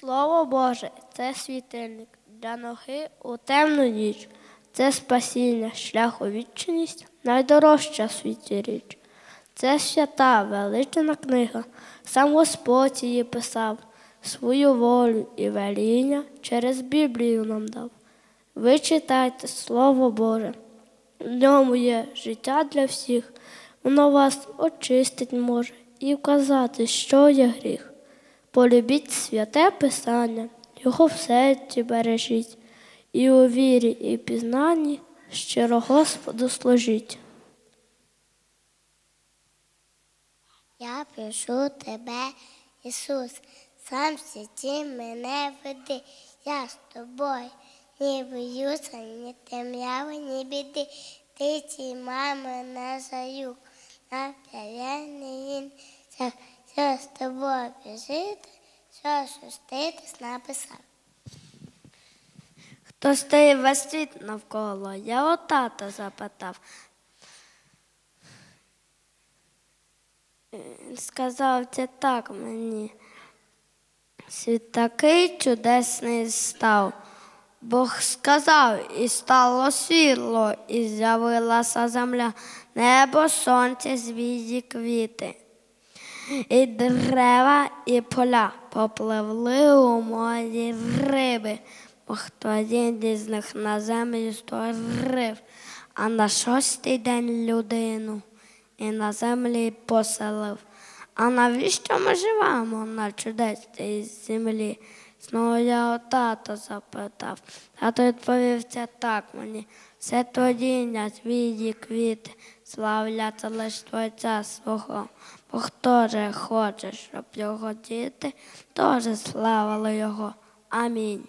Слово Боже це світильник для ноги у темну ніч. Це спасіння, шлях у вічність, найдорожча в світі річ. Це свята, велична книга, сам Господь її писав, свою волю і веління через Біблію нам дав. Ви читайте Слово Боже, в ньому є життя для всіх, воно вас очистить може і вказати, що є гріх. Полюбіть святе Писання, його в серці бережіть, і у вірі, і пізнанні щиро Господу служіть. Я прошу тебе, Ісус, сам в світі мене веди, я з тобою, ні боюся, ні темряви, ні біди. Ти ці мами не заюк, на п'яний іншах, що з тобою біжити, що шуститись написав. Хто стоїть весь світ навколо, я у тата запитав. Сказав це так мені. Світ такий чудесний став. Бог сказав, і стало світло, і з'явилася земля, небо, сонце, звізді, квіти. І дерева, і поля попливли у морі риби, бо хто один із них на землю створив, а на шостий день людину і на землі поселив. А навіщо ми живемо на чудесній землі? Знову я у тата запитав. Тато відповів це так мені. Все творіння, звіді, квіти, славляться лиш Творця свого. Бо хто же хоче, щоб його діти теж славили його. Амінь.